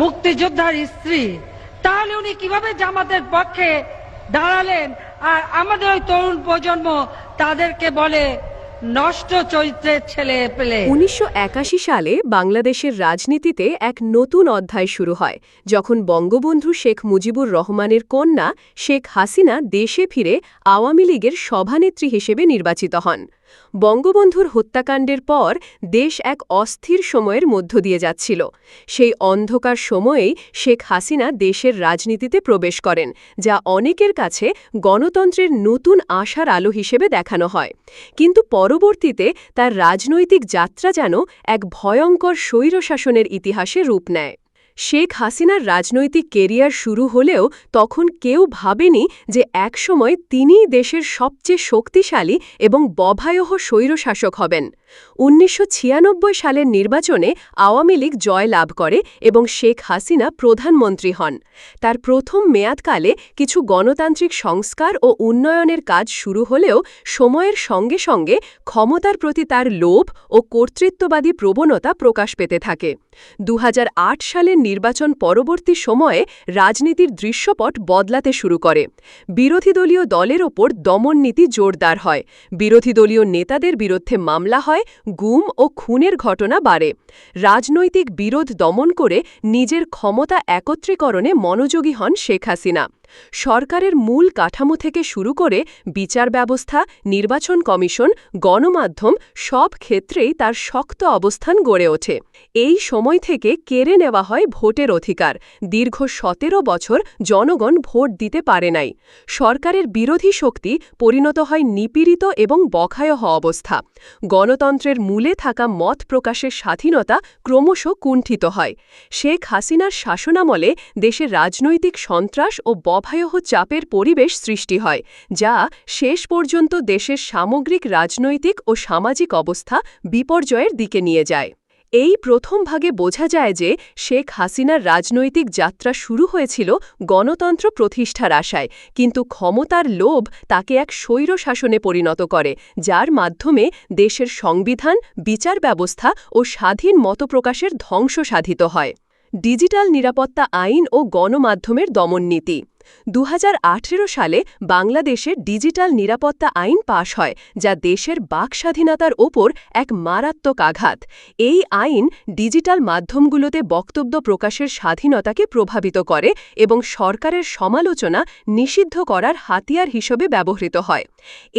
মুক্তিযোদ্ধার স্ত্রী। তাহলে উনি কীভাবে জামাতের পক্ষে দাঁড়ালেন? আর আমাদের ওই তরুণ প্রজন্ম তাদেরকে বলে, নষ্ট চরিত্রের ছেলে পেলে। উনিশশো একাশি সালে বাংলাদেশের রাজনীতিতে এক নতুন অধ্যায় শুরু হয়, যখন বঙ্গবন্ধু শেখ মুজিবুর রহমানের কন্যা শেখ হাসিনা দেশে ফিরে আওয়ামী লীগের সভানেত্রী হিসেবে নির্বাচিত হন। বঙ্গবন্ধুর হত্যাকাণ্ডের পর দেশ এক অস্থির সময়ের মধ্য দিয়ে যাচ্ছিল। সেই অন্ধকার সময়েই শেখ হাসিনা দেশের রাজনীতিতে প্রবেশ করেন, যা অনেকের কাছে গণতন্ত্রের নতুন আশার আলো হিসেবে দেখানো হয়। কিন্তু পরবর্তীতে তার রাজনৈতিক যাত্রা যেন এক ভয়ঙ্কর স্বৈরশাসনের ইতিহাসে রূপ নেয়। শেখ হাসিনার রাজনৈতিক কেরিয়ার শুরু হলেও তখন কেউ ভাবেনি যে একসময় তিনিই দেশের সবচেয়ে শক্তিশালী এবং বভায়হ স্বৈরশাসক হবেন। উনিশশো ছিয়ানব্বই সালের নির্বাচনে আওয়ামী লীগ জয় লাভ করে এবং শেখ হাসিনা প্রধানমন্ত্রী হন। তার প্রথম মেয়াদকালে কিছু গণতান্ত্রিক সংস্কার ও উন্নয়নের কাজ শুরু হলেও সময়ের সঙ্গে সঙ্গে ক্ষমতার প্রতি তার লোভ ও কর্তৃত্ববাদী প্রবণতা প্রকাশ পেতে থাকে। দু হাজার আট সালের নির্বাচন পরবর্তী সময়ে রাজনীতির দৃশ্যপট বদলাতে শুরু করে। বিরোধী দলীয় দলের ওপর দমননীতি জোরদার হয়। বিরোধী দলীয় নেতাদের বিরুদ্ধে মামলা হয় গুম ও খুনের ঘটনা বাড়ে। রাজনৈতিক বিরোধ দমন করে নিজের ক্ষমতা একত্রীকরণে মনোযোগী হন শেখ হাসিনা। সরকারের মূল কাঠামো থেকে শুরু করে বিচার ব্যবস্থা, নির্বাচন কমিশন, গণমাধ্যম সব ক্ষেত্রেই তার শক্ত অবস্থান গড়ে ওঠে। এই সময় থেকে কেড়ে নেওয়া হয় ভোটের অধিকার। দীর্ঘ সতেরো বছর জনগণ ভোট দিতে পারে নাই। সরকারের বিরোধী শক্তি পরিণত হয় নিপীড়িত এবং বখায়হ অবস্থা। গণতন্ত্রের মূলে থাকা মত প্রকাশের স্বাধীনতা ক্রমশ কুণ্ঠিত হয়। শেখ হাসিনার শাসনামলে দেশের রাজনৈতিক সন্ত্রাস ও বভয়াহ চাপের পরিবেশ সৃষ্টি হয়, যা শেষ পর্যন্ত দেশের সামগ্রিক রাজনৈতিক ও সামাজিক অবস্থা বিপর্যয়ের দিকে নিয়ে যায়। এই প্রথম ভাগে বোঝা যায় যে শেখ হাসিনার রাজনৈতিক যাত্রা শুরু হয়েছিল গণতন্ত্র প্রতিষ্ঠার আশায়, কিন্তু ক্ষমতার লোভ তাকে এক স্বৈর শাসনে পরিণত করে, যার মাধ্যমে দেশের সংবিধান, বিচার ব্যবস্থা ও স্বাধীন মতপ্রকাশের ধ্বংস সাধিত হয়। ডিজিটাল নিরাপত্তা আইন ও গণমাধ্যমের দমননীতি দু হাজার আঠেরো সালে বাংলাদেশে ডিজিটাল নিরাপত্তা আইন পাশ হয়, যা দেশের বাক স্বাধীনতার ওপর এক মারাত্মক আঘাত। এই আইন ডিজিটাল মাধ্যমগুলোতে বক্তব্য প্রকাশের স্বাধীনতাকে প্রভাবিত করে এবং সরকারের সমালোচনা নিষিদ্ধ করার হাতিয়ার হিসেবে ব্যবহৃত হয়।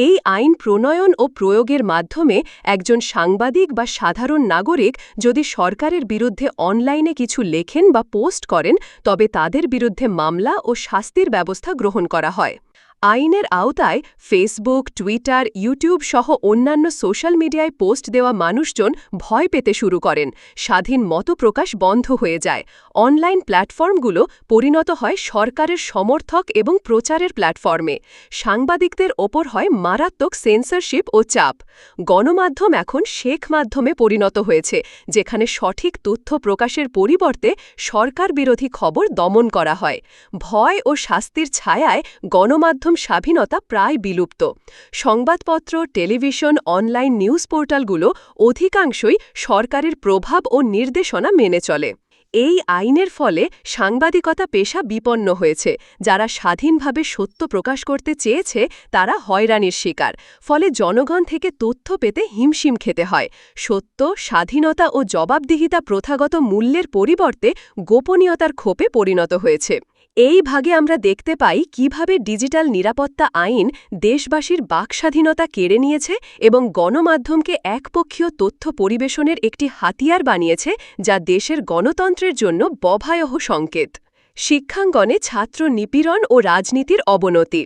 এই আইন প্রণয়ন ও প্রয়োগের মাধ্যমে একজন সাংবাদিক বা সাধারণ নাগরিক যদি সরকারের বিরুদ্ধে অনলাইনে কিছু লেখেন বা পোস্ট করেন, তবে তাদের বিরুদ্ধে মামলা ও শাস্তির ব্যবস্থা গ্রহণ করা হয়। আইনের আওতায় ফেসবুক টুইটার ইউটিউব সহ অন্যান্য সোশ্যাল মিডিয়ায় পোস্ট দেওয়া মানুষজন ভয় পেতে শুরু করেন। স্বাধীন মতপ্রকাশ বন্ধ হয়ে যায়। অনলাইন প্ল্যাটফর্মগুলো পরিণত হয় সরকারের সমর্থক এবং প্রচারের প্ল্যাটফর্মে সাংবাদিকদের ওপর হয় মারাত্মক সেন্সরশিপ ও চাপ। গণমাধ্যম এখন শেখ মাধ্যমে পরিণত হয়েছে, যেখানে সঠিক তথ্য প্রকাশের পরিবর্তে সরকার বিরোধী খবর দমন করা হয়। ভয় ও শাস্তির ছায়ায় গণমাধ্যম স্বাধীনতা প্রায় বিলুপ্ত। সংবাদপত্র, টেলিভিশন, অনলাইন নিউজ পোর্টালগুলো অধিকাংশই সরকারের প্রভাব ও নির্দেশনা মেনে চলে। এই আইনের ফলে সাংবাদিকতা পেশা বিপন্ন হয়েছে। যারা স্বাধীনভাবে সত্য প্রকাশ করতে চেয়েছে, তারা হয়রানির শিকার। ফলে জনগণ থেকে তথ্য পেতে হিমশিম খেতে হয়। সত্য, স্বাধীনতা ও জবাবদিহিতা প্রথাগত মূল্যের পরিবর্তে গোপনীয়তার ক্ষোপে পরিণত হয়েছে। এই ভাগে আমরা দেখতে পাই কীভাবে ডিজিটাল নিরাপত্তা আইন দেশবাসীর বাকস্বাধীনতা কেড়ে নিয়েছে এবং গণমাধ্যমকে একপক্ষীয় তথ্য পরিবেশনের একটি হাতিয়ার বানিয়েছে যা দেশের গণতন্ত্রের জন্য বভায়হ সংকেত। শিক্ষাঙ্গনে ছাত্র নিপীড়ন ও রাজনীতির অবনতি।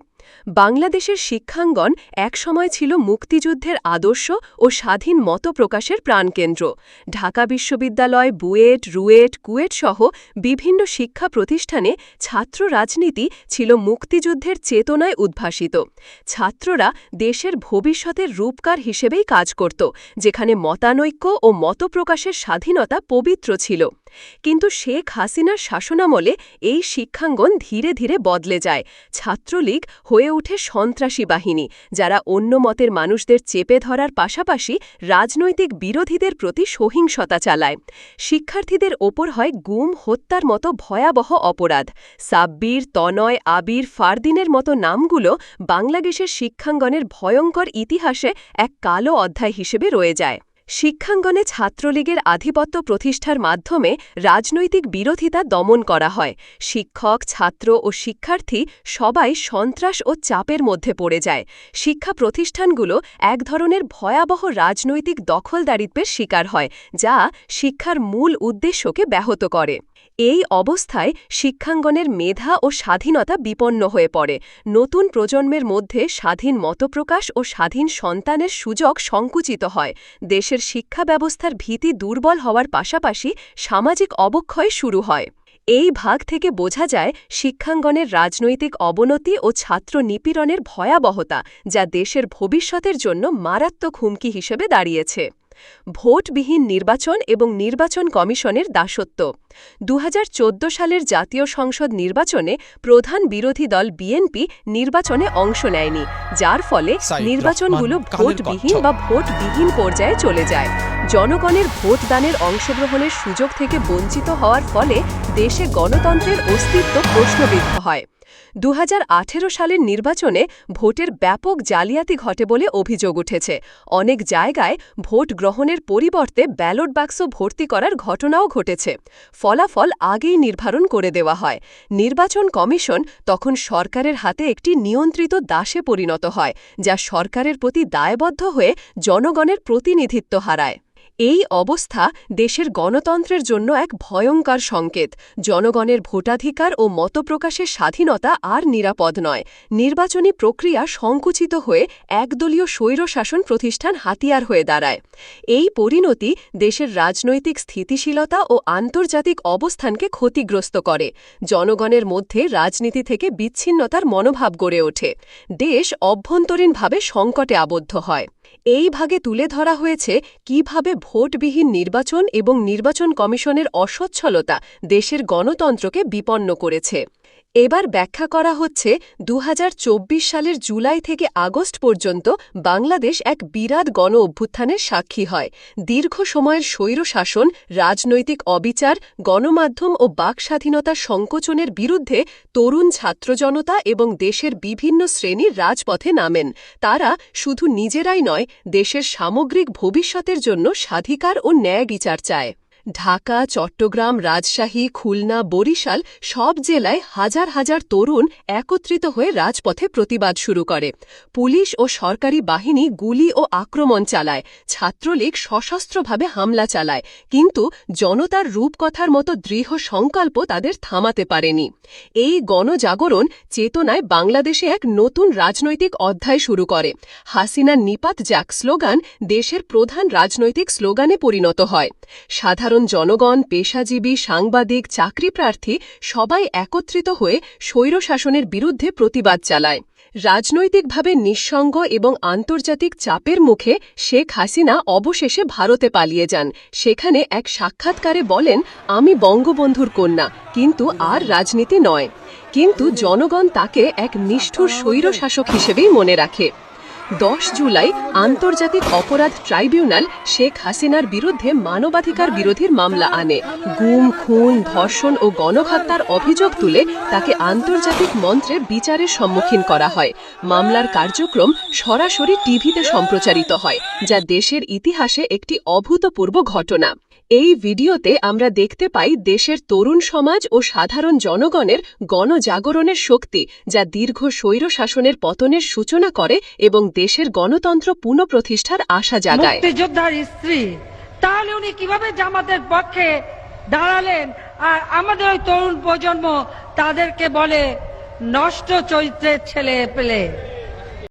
বাংলাদেশের শিক্ষাঙ্গন একসময় ছিল মুক্তিযুদ্ধের আদর্শ ও স্বাধীন মত প্রকাশের প্রাণকেন্দ্র। ঢাকা বিশ্ববিদ্যালয়, বুয়েট, রুয়েট, কুয়েট সহ বিভিন্ন শিক্ষা প্রতিষ্ঠানে ছাত্র রাজনীতি ছিল মুক্তিযুদ্ধের চেতনায় উদ্ভাসিত। ছাত্ররা দেশের ভবিষ্যতের রূপকার হিসেবেই কাজ করত, যেখানে মতানৈক্য ও মতপ্রকাশের স্বাধীনতা পবিত্র ছিল। কিন্তু শেখ হাসিনার শাসনামলে এই শিক্ষাঙ্গন ধীরে ধীরে বদলে যায়। ছাত্রলীগ হয়ে ওঠে সন্ত্রাসী বাহিনী, যারা অন্য মতের মানুষদের চেপে ধরার পাশাপাশি রাজনৈতিক বিরোধীদের প্রতি সহিংসতা চালায়। শিক্ষার্থীদের ওপর হয় গুম, হত্যার মতো ভয়াবহ অপরাধ। সাব্বির, তনয়, আবির, ফারদিনের মতো নামগুলো বাংলাদেশের শিক্ষাঙ্গনের ভয়ঙ্কর ইতিহাসে এক কালো অধ্যায় হিসেবে রয়ে যায়। শিক্ষাঙ্গনে ছাত্রলীগের আধিপত্য প্রতিষ্ঠার মাধ্যমে রাজনৈতিক বিরোধিতা দমন করা হয়। শিক্ষক, ছাত্র ও শিক্ষার্থী সবাই সন্ত্রাস ও চাপের মধ্যে পড়ে যায়। শিক্ষা প্রতিষ্ঠানগুলো এক ধরনের ভয়াবহ রাজনৈতিক দখলদারিত্বের শিকার হয়, যা শিক্ষার মূল উদ্দেশ্যকে ব্যাহত করে। এই অবস্থায় শিক্ষাঙ্গনের মেধা ও স্বাধীনতা বিপন্ন হয়ে পড়ে। নতুন প্রজন্মের মধ্যে স্বাধীন মতপ্রকাশ ও স্বাধীন সন্তানের সুযোগ সংকুচিত হয়। দেশের শিক্ষা ব্যবস্থার ভীতি দুর্বল হওয়ার পাশাপাশি সামাজিক অবক্ষয় শুরু হয়। এই ভাগ থেকে বোঝা যায় শিক্ষাঙ্গনের রাজনৈতিক অবনতি ও ছাত্র নিপীড়নের ভয়াবহতা, যা দেশের ভবিষ্যতের জন্য মারাত্মক হুমকি হিসেবে দাঁড়িয়েছে। ভোটবিহীন নির্বাচন এবং নির্বাচন কমিশনের দাসত্ব। দু হাজার চোদ্দ সালের জাতীয় সংসদ নির্বাচনে প্রধান বিরোধী দল বিএনপি নির্বাচনে অংশ নেয়নি যার ফলে নির্বাচনগুলো ভোটবিহীন। বা ভোটবিহীন পর্যায়ে চলে যায়। জনগণের ভোটদানের অংশগ্রহণের সুযোগ থেকে বঞ্চিত হওয়ার ফলে দেশে গণতন্ত্রের অস্তিত্ব প্রশ্নবিদ্ধ হয়। দু হাজার আঠেরো সালের নির্বাচনে ভোটের ব্যাপক জালিয়াতি ঘটে বলে অভিযোগ উঠেছে। অনেক জায়গায় ভোট গ্রহণের পরিবর্তে ব্যালট বাক্স ভর্তি করার ঘটনাও ঘটেছে। ফলাফল আগেই নির্ধারণ করে দেওয়া হয়। নির্বাচন কমিশন তখন সরকারের হাতে একটি নিয়ন্ত্রিত দাসে পরিণত হয়, যা সরকারের প্রতি দায়বদ্ধ হয়ে জনগণের প্রতিনিধিত্ব হারায়। এই অবস্থা দেশের গণতন্ত্রের জন্য এক ভয়ঙ্কর সংকেত। জনগণের ভোটাধিকার ও মতপ্রকাশের স্বাধীনতা আর নিরাপদ নয়। নির্বাচনী প্রক্রিয়া সংকুচিত হয়ে একদলীয় স্বৈরশাসন প্রতিষ্ঠান হাতিয়ার হয়ে দাঁড়ায়। এই পরিণতি দেশের রাজনৈতিক স্থিতিশীলতা ও আন্তর্জাতিক অবস্থানকে ক্ষতিগ্রস্ত করে। জনগণের মধ্যে রাজনীতি থেকে বিচ্ছিন্নতার মনোভাব গড়ে ওঠে। দেশ অভ্যন্তরীণভাবে সংকটে আবদ্ধ হয়। এই ভাগে তুলে ধরা হয়েছে কীভাবে ভোটবিহীন নির্বাচন এবং নির্বাচন কমিশনের অসচ্ছলতা দেশের গণতন্ত্রকে বিপন্ন করেছে। এবার ব্যাখ্যা করা হচ্ছে দু হাজার চব্বিশ সালের জুলাই থেকে আগস্ট পর্যন্ত বাংলাদেশ এক বিরাট গণ অভ্যুত্থানের সাক্ষী হয়। দীর্ঘ সময়ের স্বৈরশাসন রাজনৈতিক অবিচার, গণমাধ্যম ও বাক স্বাধীনতার সংকোচনের বিরুদ্ধে তরুণ ছাত্র জনতা এবং দেশের বিভিন্ন শ্রেণির রাজপথে নামেন। তারা শুধু নিজেরাই নয়, দেশের সামগ্রিক ভবিষ্যতের জন্য স্বাধিকার ও ন্যায় বিচার চায়। ঢাকা, চট্টগ্রাম, রাজশাহী, খুলনা, বরিশাল সব জেলায় হাজার হাজার তরুণ একত্রিত হয়ে রাজপথে প্রতিবাদ শুরু করে। পুলিশ ও সরকারি বাহিনী গুলি ও আক্রমণ চালায়। ছাত্রলীগ সশস্ত্রভাবে হামলা চালায়। কিন্তু জনতার রূপকথার মতো দৃঢ় সংকল্প তাদের থামাতে পারেনি। এই গণজাগরণ চেতনায় বাংলাদেশে এক নতুন রাজনৈতিক অধ্যায় শুরু করে। হাসিনার নিপাত যাক স্লোগান দেশের প্রধান রাজনৈতিক স্লোগানে পরিণত হয়। সাধারণ জনগণ, পেশাজীবী, সাংবাদিক চাকরিপ্রার্থী সবাই একত্রিত হয়ে স্বৈরশাসনের বিরুদ্ধে প্রতিবাদ চালায়। রাজনৈতিকভাবে নিঃসঙ্গ এবং আন্তর্জাতিক চাপের মুখে শেখ হাসিনা অবশেষে ভারতে পালিয়ে যান। সেখানে এক সাক্ষাৎকারে বলেন, আমি বঙ্গবন্ধুর কন্যা, কিন্তু আর রাজনীতি নয়। কিন্তু জনগণ তাকে এক নিষ্ঠুর স্বৈরশাসক হিসেবেই মনে রাখে। দশ জুলাই আন্তর্জাতিক অপরাধ ট্রাইব্যুনাল শেখ হাসিনার বিরুদ্ধে মানবাধিকার বিরোধীর মামলা আনে। গুম, খুন, ধর্ষণ ও গণহত্যার অভিযোগ তুলে তাকে আন্তর্জাতিক মন্ত্রে বিচারের সম্মুখীন করা হয়। মামলার কার্যক্রম সরাসরি টিভিতে সম্প্রচারিত হয়, যা দেশের ইতিহাসে একটি অভূতপূর্ব ঘটনা। এই ভিডিওতে আমরা দেখতে পাই দেশের তরুণ সমাজ ও সাধারণ জনগণের গণজাগরণের শক্তি, যা দীর্ঘ স্বৈরশাসনের পতনের সূচনা করে এবং দেশের গণতন্ত্র পুনঃপ্রতিষ্ঠার আশা জাগায়। স্ত্রী, তাহলে উনি কীভাবে জামাতের পক্ষে দাঁড়ালেন? আর আমাদের ওই তরুণ প্রজন্ম তাদেরকে বলে, নষ্ট চরিত্রের ছেলে পেলে।